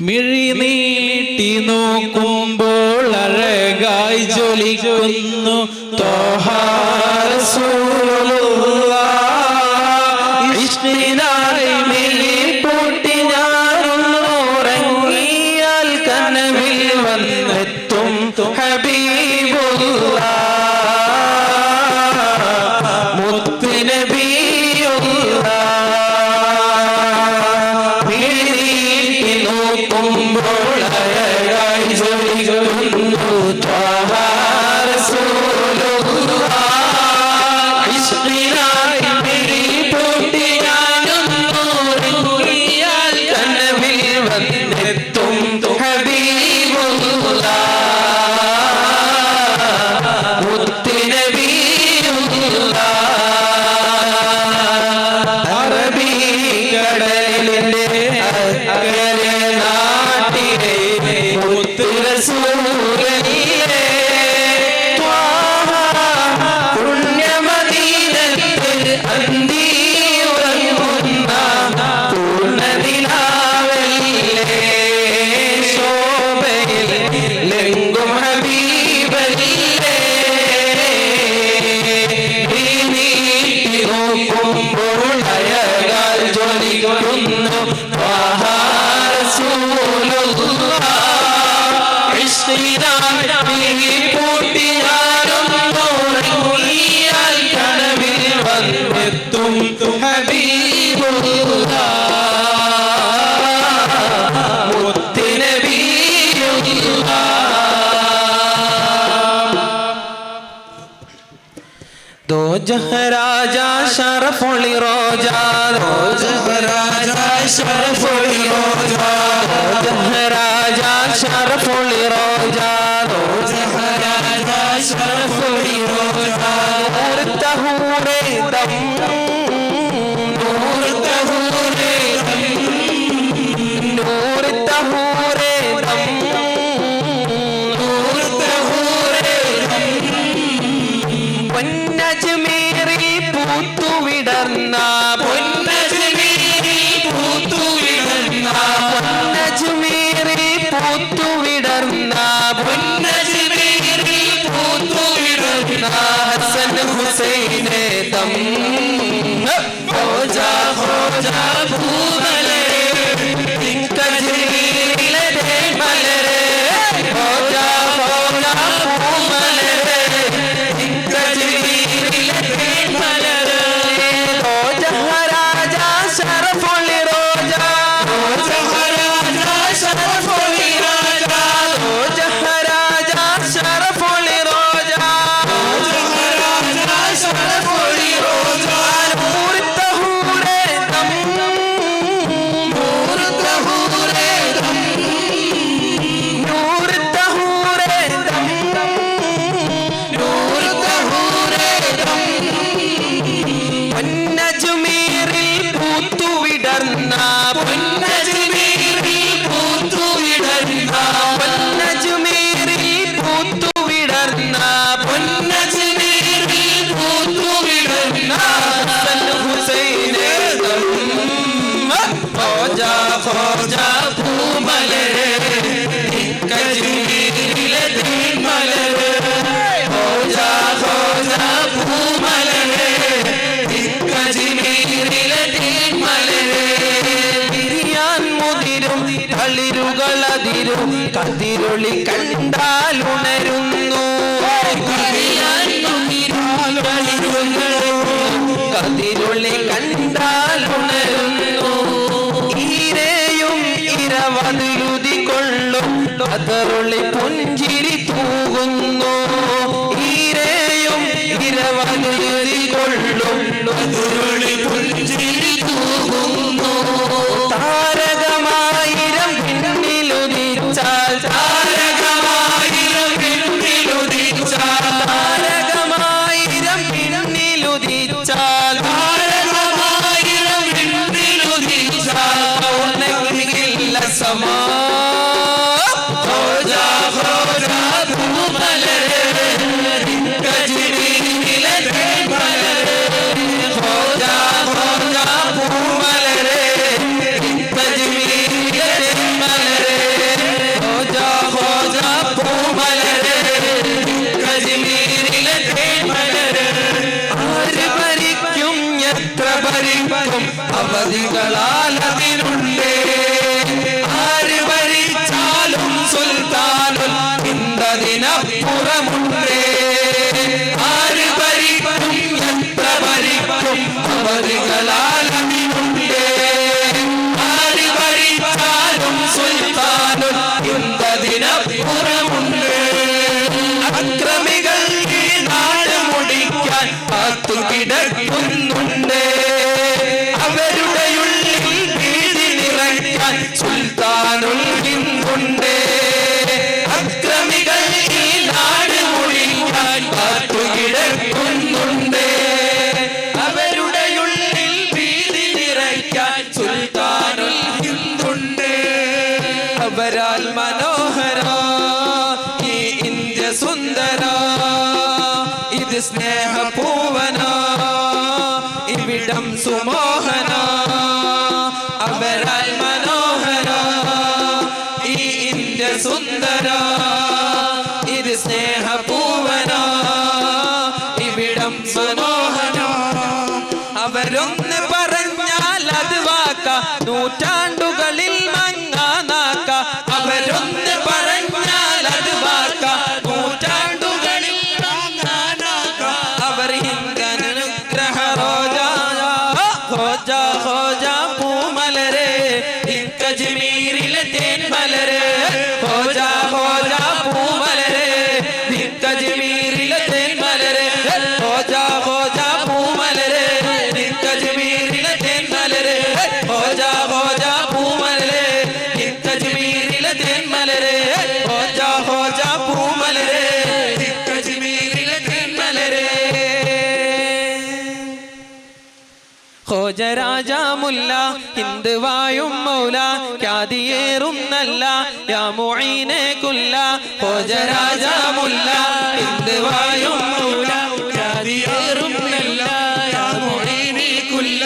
മിഴി നീട്ടി നോക്കുമ്പോൾ അഴകായി ജ്വലിക്കുന്നു. തോഹാരസൂ জহ রাজা শরফলি রোজা জহ রাজা শরফলি রোজা জহ রাজা শরফলি রোজা। Dum. Dum. കതിരൊളി കണ്ടാൽ ഉണരുന്നു. കതിരൊളി കണ്ടാൽ ഉണരുന്നു. ഈരെയും ഇരവതിരുതി കൊള്ളും കതറൊളി ഇന്തതിനപ്പുറമുണ്ട് ആര് ഭരിക്കും എത്ര ഭരിക്കും അവധികളാൽ അതിനുണ്ട് ആര് ഭരിച്ചാലും അക്രമികൾ ഈ നാട് മുടിക്കാൻ കാത്തു കിടക്കുന്നുണ്ട് സ്നേഹപൂവന ഇവിടം സുമോഹന അവരാൽ മനോഹര ഈ ഇന്ത്യ സുന്ദര ഹോജരാജാമുല്ല ഹിന്ദുവായും മൗല ഖ്യാതിയേറുന്നല്ല യാ മുഈനെ കുല്ല. മുല്ല ഹിന്ദുവായും മൗല ഖ്യാതിയേറുന്നല്ല യാ മുഈനെ കുല്ല.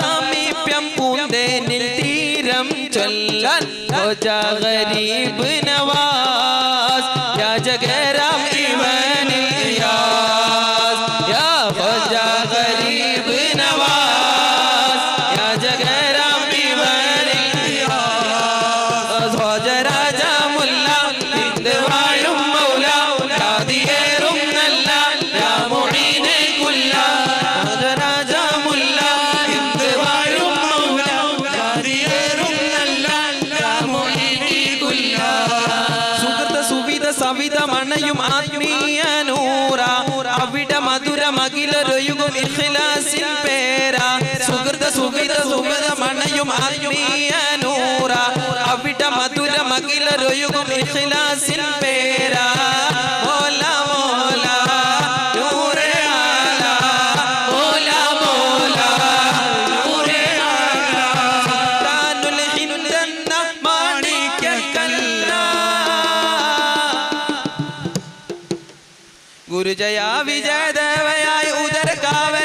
സാമീപ്യം പൂന്തേനിൽ തീരം ചൊല്ലാൻ ഹോജ ഗരീബ് നവാസ്. സുവിധ സവിധ മണയും ആത്മീയ നൂറ അവിടെ മധുര മകിലൊരുകും ഇഖ്ലാസിൻ പേര. സുഹൃത സുഹൃത സുവിധ മണയും ആത്മീയ നൂറ അവിടെ മധുര മകിലൊരുകും ഇഖ്ലാസിൻ പേര. गुरजया विजय देवयाय उदर गाव